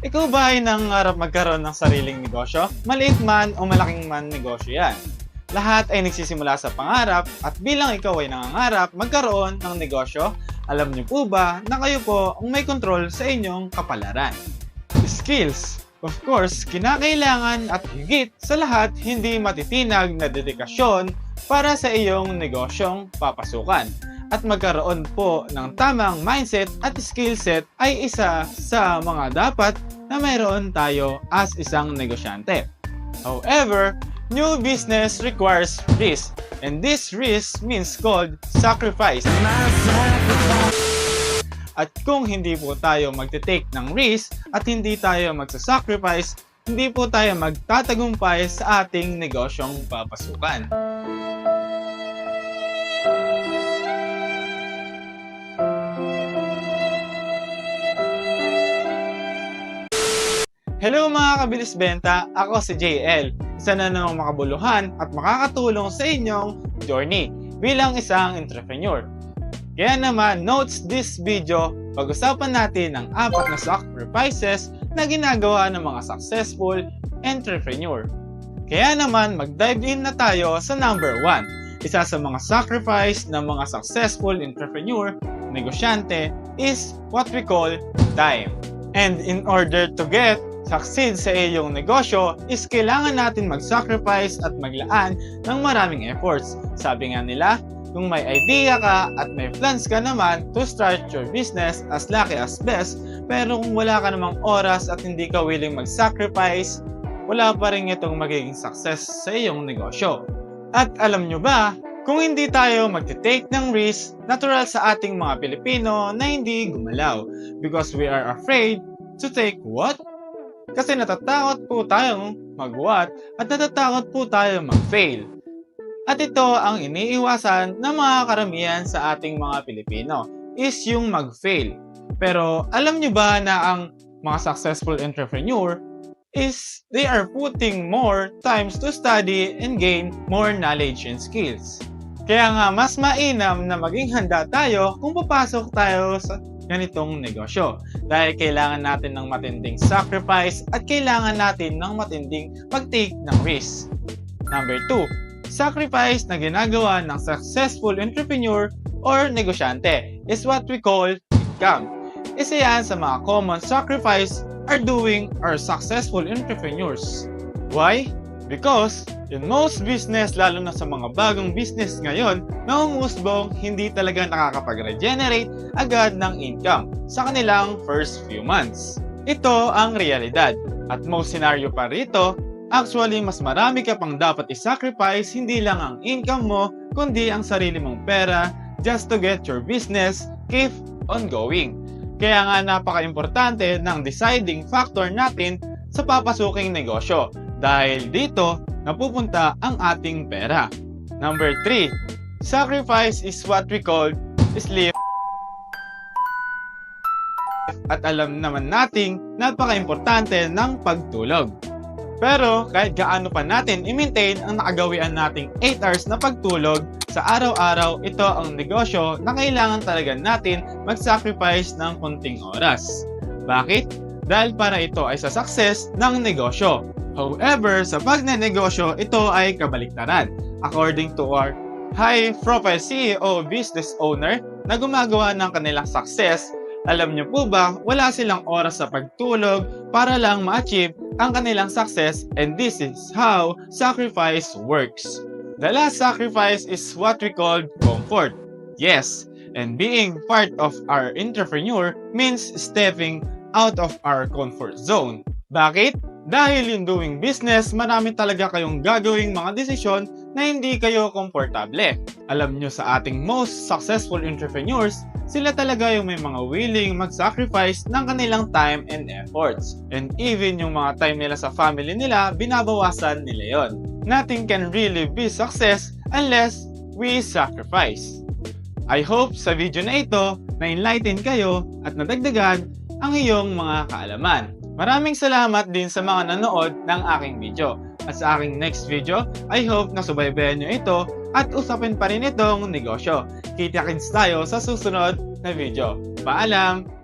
Ikaw ba ay nangarap magkaroon ng sariling negosyo? Maliit man o malaking man negosyo yan. Lahat ay nagsisimula sa pangarap at bilang ikaw ay nangangarap magkaroon ng negosyo, alam niyo po ba na kayo po ang may control sa inyong kapalaran? Skills. Of course, kinakailangan at higit sa lahat hindi matitinag na dedikasyon para sa iyong negosyong papasukan. At magkaroon po ng tamang mindset at skill set ay isa sa mga dapat na mayroon tayo as isang negosyante. However, new business requires risk and this risk means called sacrifice. At kung hindi po tayo magte-take ng risk at hindi tayo magsasacrifice, hindi po tayo magtatagumpay sa ating negosyong papasukan. Hello mga kabilis benta, ako si JL. Isa na namang makabuluhan at makakatulong sa inyong journey bilang isang entrepreneur. Kaya naman, notes this video, pag-usapan natin ang apat na sacrifices na ginagawa ng mga successful entrepreneur. Kaya naman, mag-dive in na tayo sa number 1. Isa sa mga sacrifice ng mga successful entrepreneur, negosyante, is what we call time. And in order to get succeed sa iyong negosyo is kailangan natin mag-sacrifice at maglaan ng maraming efforts. Sabi nga nila, kung may idea ka at may plans ka naman to start your business as lucky as best, pero kung wala ka namang oras at hindi ka willing mag-sacrifice, wala pa rin itong magiging success sa iyong negosyo. At alam nyo ba, kung hindi tayo magte-take ng risk, natural sa ating mga Pilipino na hindi gumalaw because we are afraid to take what? Kasi natatakot po tayong mag-what at natatakot po tayong mag-fail. At ito ang iniiwasan ng mga karamihan sa ating mga Pilipino is yung mag-fail. Pero alam nyo ba na ang mga successful entrepreneur is they are putting more times to study and gain more knowledge and skills. Kaya nga mas mainam na maging handa tayo kung papasok tayo sa ganitong negosyo. Dahil kailangan natin ng matinding sacrifice at kailangan natin ng matinding pag-take ng risk. Number 2, sacrifice na ginagawa ng successful entrepreneur or negosyante is what we call income. Isa yan sa mga common sacrifice are doing our successful entrepreneurs. Why? Because in most business, lalo na sa mga bagong business ngayon, naumusbong hindi talaga nakakapag-regenerate agad ng income sa kanilang first few months. Ito ang realidad. At most scenario pa rito, actually mas marami ka pang dapat i-sacrifice hindi lang ang income mo, kundi ang sarili mong pera just to get your business keep ongoing. Kaya nga napaka-importante ng deciding factor natin sa papasuking negosyo dahil dito napupunta ang ating pera. Number 3, sacrifice is what we call sleep. At alam naman nating napaka-importante ng pagtulog. Pero kahit gaano pa natin i-maintain ang nakagawian nating 8 hours na pagtulog, sa araw-araw ito ang negosyo na kailangan talaga natin mag-sacrifice ng kunting oras. Bakit? Dahil para ito ay sa success ng negosyo. However, sa pagnenegosyo, ito ay kabaliktaran. According to our high-profile CEO business owner na gumagawa ng kanilang success, alam niyo po ba, wala silang oras sa pagtulog para lang ma-achieve ang kanilang success and this is how sacrifice works. The last sacrifice is what we call comfort. Yes, and being part of our entrepreneur means stepping out of our comfort zone. Bakit? Dahil in doing business, marami talaga kayong gagawing mga desisyon na hindi kayo komportable. Alam nyo sa ating most successful entrepreneurs, sila talaga yung may mga willing mag-sacrifice ng kanilang time and efforts. And even yung mga time nila sa family nila, binabawasan nila yon. Nothing can really be success unless we sacrifice. I hope sa video na ito, na-enlighten kayo at nadagdagan ang iyong mga kaalaman. Maraming salamat din sa mga nanood ng aking video. At sa aking next video, I hope na subaybayan nyo ito at usapin pa rin itong negosyo. Kita-kits tayo sa susunod na video. Paalam!